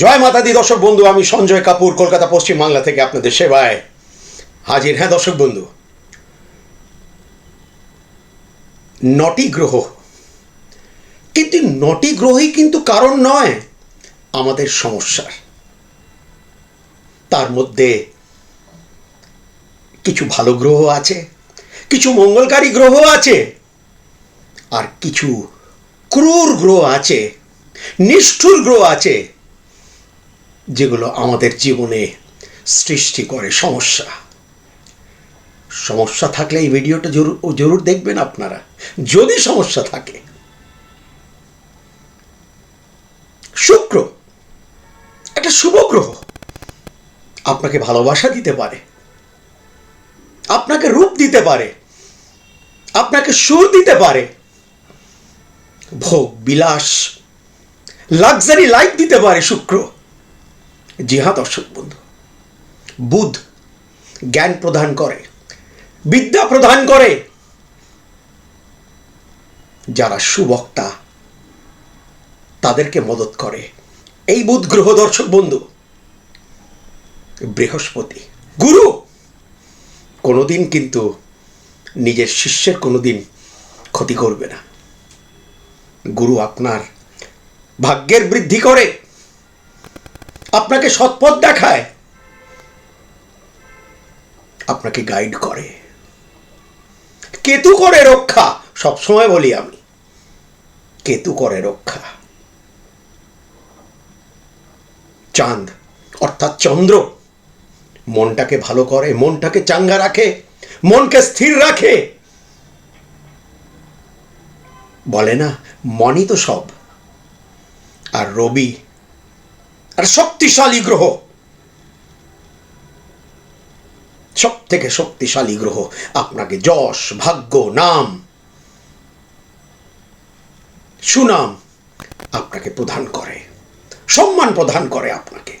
জয় মাতা দি দর্শক বন্ধু, আমি সঞ্জয় কাপুর, কলকাতা পশ্চিম বাংলা থেকে আপনাদের সেবায় হাজির। হ্যাঁ দর্শক বন্ধু, নটি গ্রহ। কিন্তু নটি গ্রহই কিন্তু কারণ নয়, আমাদের সমস্যার। তার মধ্যে কিছু ভালো গ্রহ আছে, কিছু মঙ্গলকারী গ্রহ আছে, আর কিছু ক্রূর গ্রহ আছে, নিষ্ঠুর গ্রহ আছে যেগুলো আমাদের জীবনে সৃষ্টি করে সমস্যা। সমস্যা থাকলে এই ভিডিওটা জরুর জরুর দেখবেন আপনারা। যদি সমস্যা থাকে। শুক্র, একটা শুভ গ্রহ। আপনাকে ভালোবাসা দিতে পারে। আপনাকে রূপ দিতে পারে। আপনাকে সুর দিতে পারে। ভোগ, বিলাস, লাক্সারি লাইফ দিতে পারে শুক্র। জি দর্শক বন্ধু। বুধ জ্ঞান প্রদান করে, বিদ্যা প্রদান করে। যারা সুবক্তা, তাদেরকে মদত করে। এই বুধ গ্রহ দর্শক বন্ধু, বৃহস্পতি, গুরু কোনোদিন কিন্তু নিজের শিষ্যের কোনোদিন ক্ষতি করবে না। গুরু আপনার ভাগ্যের বৃদ্ধি করে। আপনাকে সৎপথ দেখায়। আপনাকে গাইড করে। কেতু করে রক্ষা, সবসময় বলি আমি। কেতু করে রক্ষা। চাঁদ, অর্থাৎ চন্দ্র, মনটাকে ভালো করে, মনটাকে চাঙ্গা রাখে, মনকে স্থির রাখে। বলে না, মনই তো সব। আর রবি আর শক্তিশালী গ্রহ। সব থেকে শক্তিশালী গ্রহ আপনাকে যশ, ভাগ্য, নাম, সুনাম আপনাকে প্রদান করে, সম্মান প্রদান করে আপনাকে,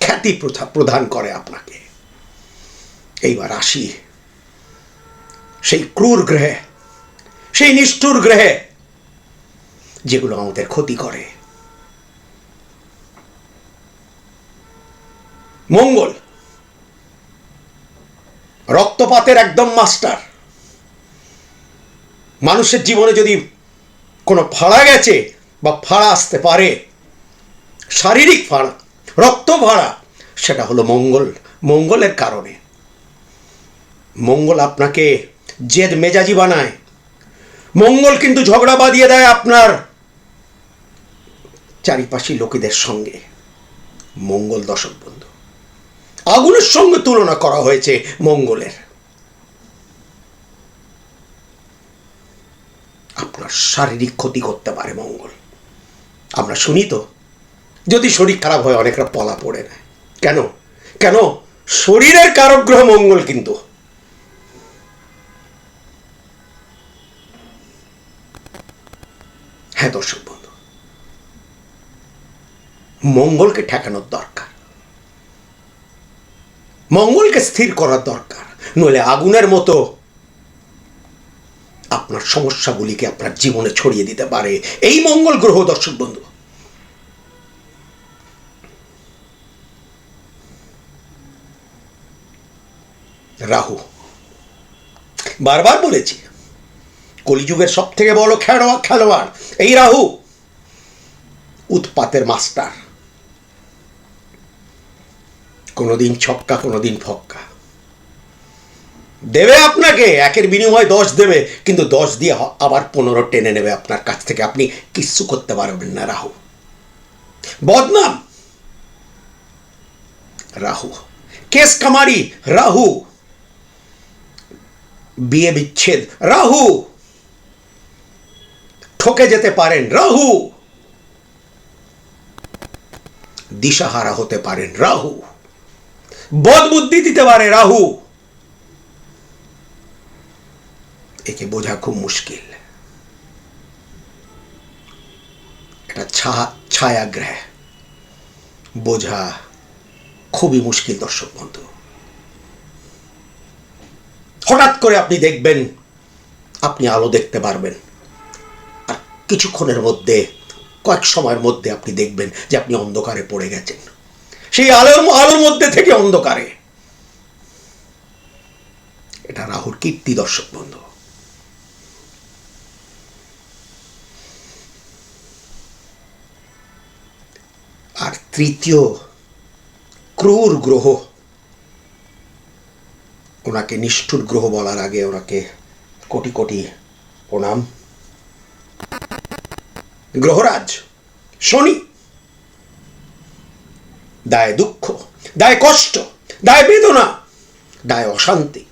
খ্যাতি প্রদান করে আপনাকে। এইবার আসি সেই ক্রূর গ্রহে, সেই নিষ্ঠুর গ্রহে, যেগুলো আমাদের ক্ষতি করে। মঙ্গল। রক্তপাতের একদম মাস্টার। মানুষের জীবনে যদি কোনো ফাড়া গেছে বা ফাড়া আসতে পারে, শারীরিক ফাড়া, রক্ত ফাড়া, সেটা হলো মঙ্গল। মঙ্গলের কারণে। মঙ্গল আপনাকে জেদ মেজাজি বানায়। মঙ্গল কিন্তু ঝগড়া বাঁধিয়ে দেয় আপনার চারিপাশি লোকেদের সঙ্গে। মঙ্গল দশক বন্ধু। আগুনের সঙ্গে তুলনা করা হয়েছে মঙ্গলের। আপনার শারীরিক ক্ষতি করতে পারে মঙ্গল। আমরা শুনি তো, যদি শরীর খারাপ হয় অনেকরা পলা পড়ে নেয় কেন? কেন? শরীরের কারক গ্রহ মঙ্গল কিন্তু। হ্যাঁ দর্শক বন্ধু, মঙ্গলকে ঠেকানোর দরকার। মঙ্গলকে স্থির করার দরকার। নইলে আগুনের মতো আপনার সমস্যাগুলিকে আপনার জীবনে ছড়িয়ে দিতে পারে। এই মঙ্গল গ্রহ, দর্শক বন্ধু। রাহু, বারবার বলেছি, কলিযুগের সব থেকে বড় খেলোয়াড় খেলোয়াড় এই রাহু, উৎপাতের মাস্টার। কোনোদিন ছক্কা, কোনোদিন ফক্কা। দেবে আপনাকে, একের বিনিময়ে দশ দেবে, কিন্তু দশ দিয়ে আবার পনেরো টেনে নেবে আপনার কাছ থেকে। আপনি কিচ্ছু করতে পারবেন না, রাহু। বদনাম! রাহু। কেস কামারি রাহু। বিয়ে বিচ্ছেদ, রাহু। ঠকে যেতে পারেন, রাহু। দিশাহারা হতে পারেন, রাহু। বদ বুদ্ধি দিতে পারে রাহু। একে বোঝা খুব মুশকিল। এটা ছা, ছায়াগ্রহ বোঝা খুবই মুশকিল, দর্শক বন্ধু। হঠাৎ করে আপনি দেখবেন, আপনি আলো দেখতে পারবেন। আর কিছুক্ষণের মধ্যে, কয়েক সময়ের মধ্যে আপনি দেখবেন যে আপনি অন্ধকারে পড়ে গেছেন। সেই আলোর আলোর মধ্যে থেকে অন্ধকারে। এটা রাহুর কীর্তি দর্শক বন্ধু। আর তৃতীয় ক্রূর গ্রহ। ওনাকে নিষ্ঠুর গ্রহ বলার আগে ওনাকে কোটি কোটি প্রণাম। গ্রহরাজ, শনি। দায় দুঃখ, দায় কষ্ট, দায় বেদনা, দায় অশান্তি।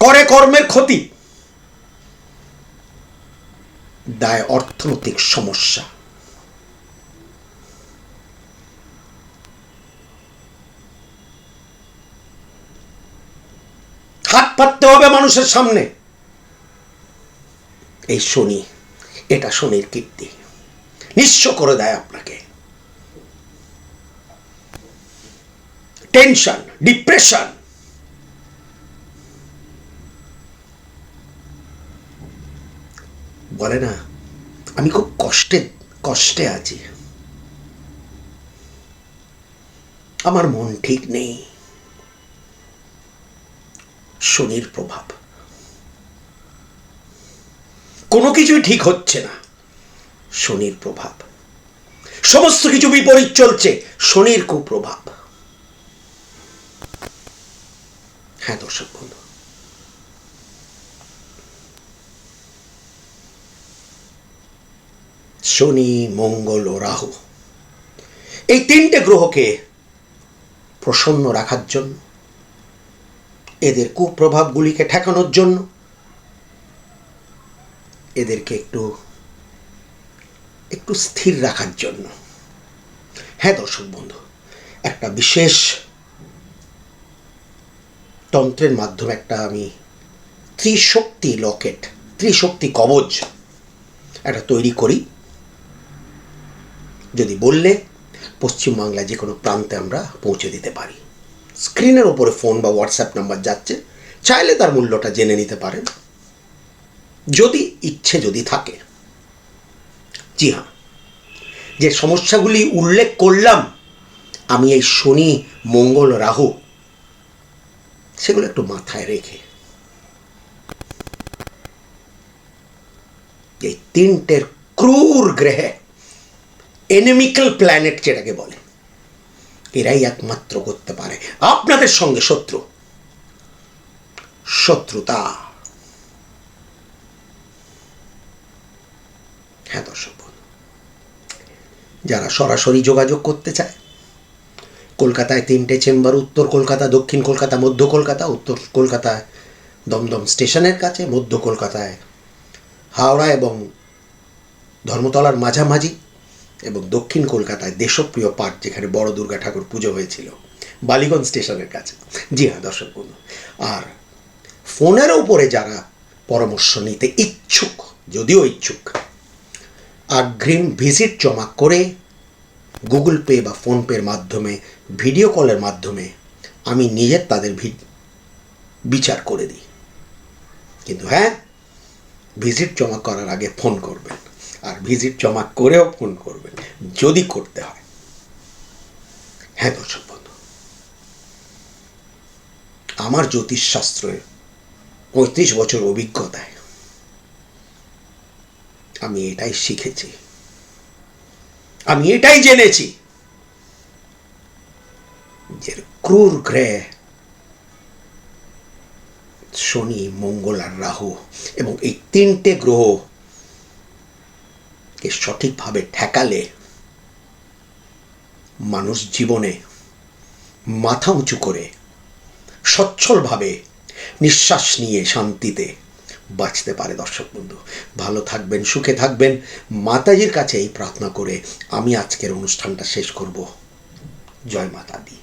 করে কর্মের ক্ষতি, দায় অর্থনৈতিক সমস্যা। হাত পাততে হবে মানুষের সামনে। এই শনি, এটা শনির কীর্তি। নিঃস্ব করে দেয় আপনাকে। Tension, depression. বলে না, আমি খুব কষ্টে কষ্টে আছি। আমার মন ঠিক নেই। শনির প্রভাব। কোনো কিছুই ঠিক হচ্ছে না। শনির প্রভাব। সমস্ত কিছু বিপরীত চলছে, শনির কুপ্রভাব। হ্যাঁ দর্শক বন্ধু। শনি, মঙ্গল ও রাহু এই তিনটে গ্রহকে প্রসন্ন রাখার জন্য, এদের কুপ্রভাবগুলিকে ঠেকানোর জন্য, এদেরকে একটু একটু স্থির রাখার জন্য। হ্যাঁ দর্শক বন্ধু, একটা বিশেষ তন্ত্রের মাধ্যমে একটা আমি ত্রিশক্তি লকেট, ত্রিশক্তি কবচ একটা তৈরি করি। যদি বললে পশ্চিমবাংলায় যে কোনো প্রান্তে আমরা পৌঁছে দিতে পারি। স্ক্রিনের ওপরে ফোন বা হোয়াটসঅ্যাপ নাম্বার যাচ্ছে, চাইলে তার মূল্যটা জেনে নিতে পারেন। যদি ইচ্ছে যদি থাকে। জি হ্যাঁ। যে সমস্যাগুলি উল্লেখ করলাম, আমি এই শনি, মঙ্গল, রাহু, সেগুলো একটু মাথায় রেখে। এই তিনটের ক্রুর গ্রহে এনিমিক্যাল প্ল্যানেট যেটাকে বলে, এরাই একমাত্র করতে পারে। আপনাদের সঙ্গে শত্রু, শত্রুতা। হ্যাঁ দর্শক। যারা সরাসরি যোগাযোগ করতে চায়। কলকাতায় তিনটে চেম্বার, উত্তর কলকাতা, দক্ষিণ কলকাতা, মধ্য কলকাতা, উত্তর কলকাতায় দমদম স্টেশনের কাছে, মধ্য কলকাতায় হাওড়া এবং ধর্মতলার মাঝামাঝি এবং দক্ষিণ কলকাতায় দেশপ্রিয় পার্ক যেখানে বড় দুর্গা ঠাকুর পুজো হয়েছিল, বালিগঞ্জ স্টেশনের কাছে। জি হ্যাঁ দর্শক বন্ধু। আর ফোনের উপরে যারা পরামর্শ নিতে ইচ্ছুক, যদিও ইচ্ছুক অগ্রিম ভিজিট জমা করে গুগল পে বা ফোনপের মাধ্যমে, ভিডিও কলের মাধ্যমে আমি নিজের তাদের বিচার করে দিই। কিন্তু হ্যাঁ ভিজিট জমা করার আগে ফোন করবেন। আর ভিজিট জমা করেও ফোন করবেন, যদি করতে হয়। হ্যাঁ দর্শক বন্ধু, আমার জ্যোতিষশাস্ত্রের পঁয়ত্রিশ বছর অভিজ্ঞতায় আমি এটাই শিখেছি। আমি এটাই জেনেছি যে ক্রূর গ্রহ শনি, মঙ্গল আর রাহু এবং এই তিনটে গ্রহ কে সঠিকভাবে ঠেকালে মানুষ জীবনে মাথা উঁচু করে সচ্ছলভাবে নিঃশ্বাস নিয়ে শান্তিতে বাঁচতে পারে দর্শক বন্ধু। ভালো থাকবেন, সুখে থাকবেন। মাতাজির কাছে এই প্রার্থনা করে আমি আজকের অনুষ্ঠানটা শেষ করব। জয় মাতা দি